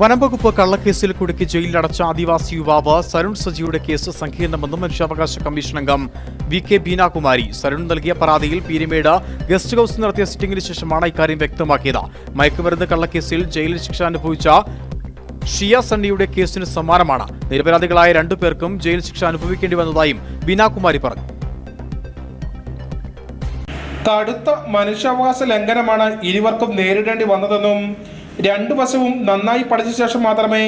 വനംവകുപ്പ് കള്ളക്കേസിൽ കുടുക്കി ജയിലിലടച്ച ആദിവാസി യുവാവ് സരുൺ സജിയുടെ കേസ് സങ്കീർണമെന്നും മനുഷ്യാവകാശ കമ്മീഷൻ അംഗം വി കെ ബീനാകുമാരി. സരുൺ നൽകിയ പരാതിയിൽ പീരിമേട് ഗസ്റ്റ് ഹൌസ് നടത്തിയ സിറ്റിംഗിന് ശേഷമാണ് ഇക്കാര്യം വ്യക്തമാക്കിയത്. മയക്കുമരുന്ന് കള്ളക്കേസിൽ ജയിലിൽ ശിക്ഷ അനുഭവിച്ച ഷിയ സണ്ണിയുടെ കേസിന് സമാനമാണ് നിരപരാധികളായ രണ്ടു പേർക്കും ജയിൽ ശിക്ഷ അനുഭവിക്കേണ്ടി വന്നതായും ബീനാകുമാരി പറഞ്ഞു. കടുത്ത മനുഷ്യാവകാശ ലംഘനമാണ് ഇരുവർക്കും നേരിടേണ്ടി വന്നതെന്നും രണ്ടു വശവും നന്നായി പഠിച്ച ശേഷം മാത്രമേ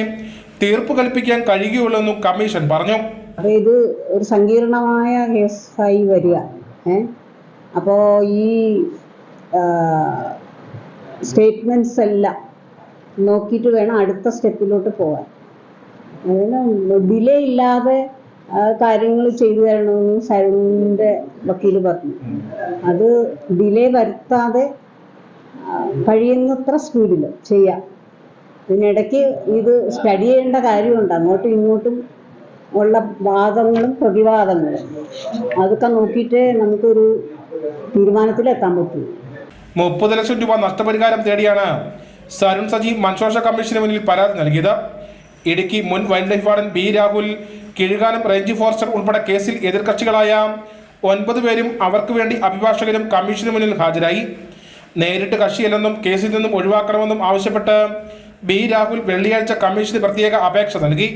തീർപ്പ് കൽപ്പിക്കാൻ കഴിയുകയുള്ളൂവെന്നും കമ്മീഷൻ പറഞ്ഞു. അപ്പോൾ ഇത് ഒരു സങ്കീർണമായ കേസായി വരിക. അപ്പോൾ ഈ സ്റ്റേറ്റ്മെന്റ്സ് എല്ലാം നോക്കിയിട്ട് വേണം അടുത്ത സ്റ്റെപ്പിലോട്ട് പോകാൻ. അതിന് ഡിലേ ഇല്ലാതെ കാര്യങ്ങൾ ചെയ്തു തരണമെന്ന് സരുണിന്റെ വക്കീൽ പറഞ്ഞു. അത് ഡിലേ വരുത്താതെ കഴിയുന്നത്ര സ്പീഡിൽ ചെയ്യാം. ഇതിനിടയ്ക്ക് ഇത് സ്റ്റഡി ചെയ്യേണ്ട കാര്യമുണ്ട്. അങ്ങോട്ടും ഇങ്ങോട്ടും ഉള്ള വാദങ്ങളും പ്രതിവാദങ്ങളും. അതൊക്കെ നോക്കിയിട്ടേ നമുക്കൊരു തീരുമാനത്തിലെത്താൻ പറ്റൂ. മുപ്പത് ലക്ഷം രൂപ നഷ്ടപരിഹാരം തേടിയാണ് സരുൺ സജി മൻഷോഷ കമ്മീഷന് മുന്നിൽ പരാതി നൽകിയത്. ഇടുക്കി മുൻ wild life warden B Rahul Kizhukanam range forester ഉൾപ്പെടെ കേസിൽ എതിർകക്ഷികളായ ഒൻപത് പേരും അവർക്ക് വേണ്ടി അഭിഭാഷകരും കമ്മീഷന് മുന്നിൽ ഹാജരായി. നേരിട്ട് കക്ഷിയില്ലെന്നും കേസിൽ നിന്നും ഒഴിവാക്കണമെന്നും ആവശ്യപ്പെട്ട് ബി. രാഹുൽ വെള്ളിയാഴ്ച കമ്മീഷന് പ്രത്യേക അപേക്ഷ നൽകി.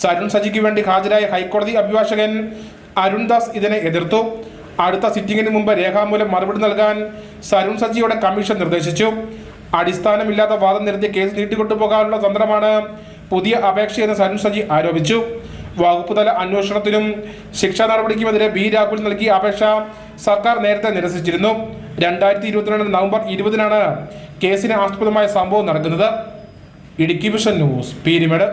സരുൺ സജിക്ക് വേണ്ടി ഹാജരായ ഹൈക്കോടതി അഭിഭാഷകൻ അരുൺദാസ് ഇതിനെ എതിർത്തു. അടുത്ത സിറ്റിംഗിന് മുമ്പ് രേഖാമൂലം മറുപടി നൽകാൻ സരുൺ സജിയുടെ കമ്മീഷൻ നിർദ്ദേശിച്ചു. അടിസ്ഥാനമില്ലാത്ത വാദം നിരത്തിയ കേസ് നീട്ടിക്കൊണ്ടുപോകാനുള്ള തന്ത്രമാണ് പുതിയ അപേക്ഷയെന്ന് സരുൺ സജി ആരോപിച്ചു. വകുപ്പുതല അന്വേഷണത്തിനും ശിക്ഷാ നടപടിക്കുമെതിരെ ബി. രാഹുൽ നൽകിയ അപേക്ഷ സർക്കാർ നേരത്തെ നിരസിച്ചിരുന്നു. രണ്ടായിരത്തി ഇരുപത്തിരണ്ട് നവംബർ ഇരുപതിനാണ് കേസിന് ആസ്പദമായ സംഭവം നടക്കുന്നത്. Idukki vision news Peermade.